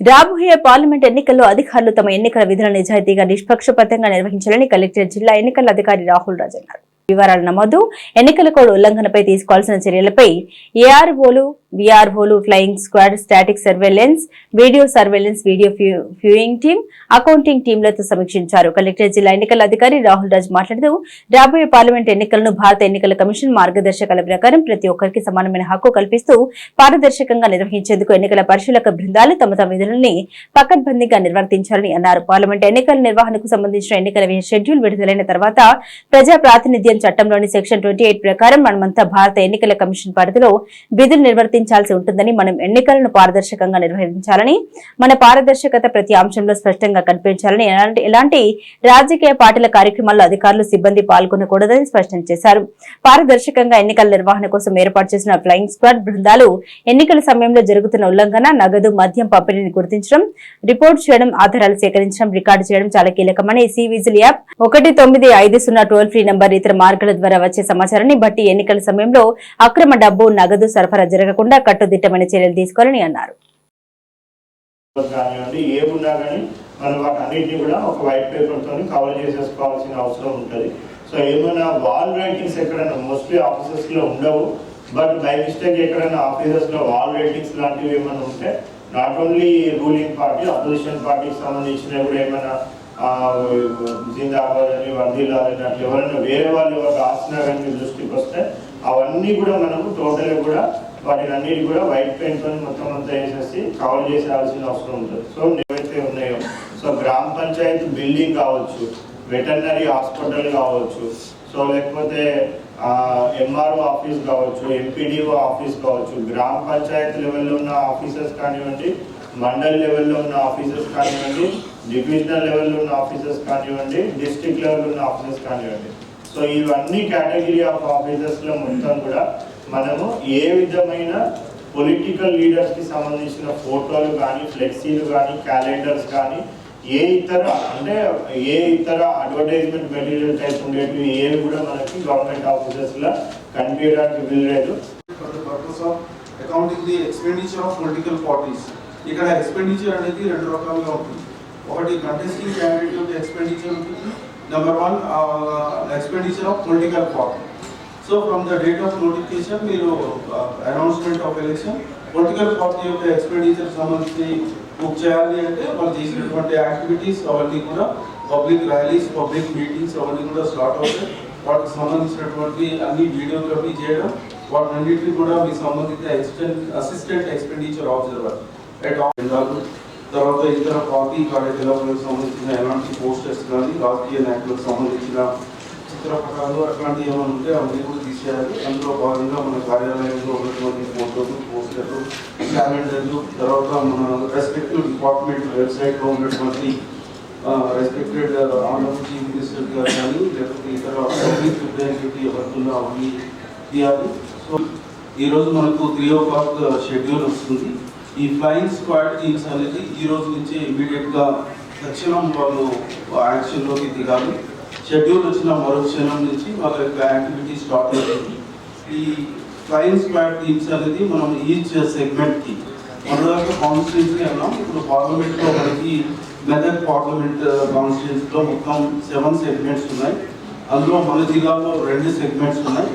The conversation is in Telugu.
రాబోయే పార్లమెంట్ ఎన్నికల్లో అధికారులు తమ ఎన్నికల విధులను నిజాయితీగా నిష్పక్షపాతంగా నిర్వహించాలని కలెక్టర్ జిల్లా ఎన్నికల అధికారి రాహుల్ రాజ్ అన్నారు వివరాల నమోదు. ఎన్నికల కోడ్ ఉల్లంఘనపై తీసుకోవాల్సిన చర్యలపై ఏఆర్ఓలు విఆర్ఓలు flying squad static surveillance video surveillance video flying team accounting టీంలతో సమీక్షించారు. కలెక్టర్ జిల్లా ఎన్నికల అధికారి రాహుల్ రాజ్ మాట్లాడుతూ రాబోయే పార్లమెంట్ ఎన్నికలను భారత ఎన్నికల కమిషన్ మార్గదర్శకాల ప్రకారం ప్రతి ఒక్కరికి సమానమైన హక్కు కల్పిస్తూ పారదర్శకంగా నిర్వహించేందుకు ఎన్నికల పరిశీలక బృందాలు తమ తమ విధులని పకడ్బందీగా నిర్వర్తించాలని అన్నారు. పార్లమెంట్ ఎన్నికల నిర్వహణకు సంబంధించిన ఎన్నికల షెడ్యూల్ విడుదలైన తర్వాత ప్రజా ప్రాతినిధ్యం చట్టంలోని సెక్షన్ ట్వంటీ ఎయిట్ ప్రకారం మనమంతా భారత ఎన్నికల కమిషన్ పరిధిలో విధులు నిర్వర్తించాల్సి ఉంటుందని మనం ఎన్నికలను పారదర్శకంగా నిర్వహించాలని మన పారదర్శకత ప్రతి అంశంలో స్పష్టంగా కనిపించాలని ఎలాంటి ఎలాంటి రాజకీయ పార్టీల కార్యక్రమాల్లో అధికారులు సిబ్బంది పాల్గొనకూడదని స్పష్టం చేశారు. పారదర్శకంగా ఎన్నికల నిర్వహణ కోసం ఏర్పాటు చేసిన ఫ్లయింగ్ స్క్వాడ్ బృందాలు ఎన్నికల సమయంలో జరుగుతున్న ఉల్లంఘన నగదు మద్యం పంపిణీని గుర్తించడం రిపోర్ట్ చేయడం ఆధారాలు సేకరించడం రికార్డు చేయడం చాలా కీలకమని సి విజిల్ యాప్ ఒకటి తొమ్మిది ఐదు సున్నా టోల్ ఫ్రీ నంబర్ ఇతర మార్గాల ద్వారా వచ్చే సమాచారాన్ని బట్టి ఎన్నికల సమయంలో అక్రమ డబ్బు నగదు సరఫరా జరగకుండా కట్టుదిట్టమైన చర్యలు తీసుకోవాలని అన్నారు. కానివ్వండి ఏమున్నా కానీ మనం వాటి అన్నింటినీ కూడా ఒక వైట్ పేపర్తో కవర్ చేసేసుకోవాల్సిన అవసరం ఉంటుంది. సో ఏమైనా వాల్ రైటింగ్స్ ఎక్కడైనా మోస్ట్లీ ఆఫీసెస్లో ఉండవు. బట్ బై మిస్టేక్ ఎక్కడైనా ఆఫీసెస్లో వాల్ రైటింగ్స్ లాంటివి ఏమైనా ఉంటే not only ruling party opposition పార్టీకి సంబంధించిన కూడా ఏమైనా ఆ, జిందాబాద్ అని అట్లా ఎవరైనా వేరే వాళ్ళు ఎవరు రాసినా కానీ దృష్టికి వస్తే అవన్నీ కూడా మనకు టోటల్గా కూడా వాటిని అన్నిటి కూడా వైట్ పెయింట్తో మొత్తం అంతా వేసేసి కవర్ చేసేయాల్సిన అవసరం ఉంటుంది. సో ఏవైతే ఉన్నాయో. సో గ్రామ పంచాయతీ బిల్డింగ్ కావచ్చు వెటర్నరీ హాస్పిటల్ కావచ్చు సో లేకపోతే ఎంఆర్ఓ ఆఫీస్ కావచ్చు ఎంపీడీఓ ఆఫీస్ కావచ్చు గ్రామ పంచాయతీ లెవెల్లో ఉన్న ఆఫీసర్స్ కానివ్వండి మండల్ లెవెల్లో ఉన్న ఆఫీసర్స్ కానివ్వండి డివిజనల్ లెవెల్లో ఉన్న ఆఫీసర్స్ కానివ్వండి డిస్ట్రిక్ట్ లెవెల్లో ఉన్న ఆఫీసర్స్ కానివ్వండి. సో ఇవన్నీ కేటగిరీ ఆఫ్ ఆఫీసర్స్లో మొత్తం కూడా మనము ఏ విధమైన పొలిటికల్ లీడర్స్కి సంబంధించిన ఫోటోలు కానీ ఫ్లెక్సీలు కానీ క్యాలెండర్స్ కానీ ఏ ఇతర అంటే ఏ ఇతర అడ్వర్టైజ్మెంట్ మెటీరియల్ టైప్ ఉండేటివి ఏవి కూడా మనకి గవర్నమెంట్ ఆఫీసెస్లో కనిపించడానికి వీల్లేదు. Accounting the expenditure of political parties ఇక్కడ ఎక్స్పెండిచర్ అనేది రెండు రకాలుగా ఉంటుంది. ఒకటి కంటెస్టింగ్ క్యాండిడేట్ యొక్క ఎక్స్పెండిచర్ ఉంటుంది. Number one expenditure of political party so from the date of notification మీరు announcement of election political party యొక్క ఎక్స్పెండిచర్ సంబంధించి బుక్ చేయాలి అంటే వాళ్ళు చేసినటువంటి యాక్టివిటీస్ అవన్నీ కూడా పబ్లిక్ ర్యాలీస్ పబ్లిక్ మీటింగ్స్ అవన్నీ కూడా స్టార్ట్ అవుతాయి. వాటికి సంబంధించినటువంటి అన్ని వీడియోగ్రఫీ చేయడం వాటన్నిటిని కూడా మీ సంబంధిత extent assistant expenditure observer at all తర్వాత ఇతర పార్టీ కార్యకలాపాలకు సంబంధించిన ఎలాంటి పోస్టర్స్ కానీ రాజకీయ నాయకులకు సంబంధించిన చిత్రపటాలు అట్లాంటివి ఏమైనా ఉంటే అవన్నీ కూడా తీసేయాలి. అందులో భాగంగా మన కార్యాలయంలో ఉన్నటువంటి ఫోటోలు పోస్టర్లు క్యాలెండర్లు తర్వాత మన రెస్పెక్టివ్ డిపార్ట్మెంట్ వెబ్సైట్లో ఉన్నటువంటి రెస్పెక్టెడ్ ఆనరబుల్ చీఫ్ మినిస్టర్ గారు కానీ లేకపోతే ఇతర పబ్లిక్ రిప్రజెంటేటివ్ ఎవరికన్నా అవన్నీ తీయాలి. సో ఈరోజు మనకు త్రీ ఓ క్లాక్ షెడ్యూల్ వస్తుంది. ఈ ఫ్లయింగ్ స్క్వాడ్ టీమ్స్ అనేది ఈ రోజు నుంచే ఇమీడియట్గా తక్షణం వాళ్ళు యాక్షన్లోకి దిగాలి. షెడ్యూల్ వచ్చిన మరో క్షణం నుంచి వాళ్ళ యొక్క యాక్టివిటీ స్టార్ట్ అవుతుంది. ఈ ఫ్లయింగ్ స్క్వాడ్ టీమ్స్ అనేది మనం ఈచ్ సెగ్మెంట్కి మొదటి కాన్స్టిట్యూన్సీ అన్నాం. ఇప్పుడు పార్లమెంట్లో మనకి మెదక్ పార్లమెంట్ కాన్స్టిట్యూన్సీలో మొత్తం సెవెన్ సెగ్మెంట్స్ ఉన్నాయి. అందులో మన జిల్లాలో రెండు సెగ్మెంట్స్ ఉన్నాయి.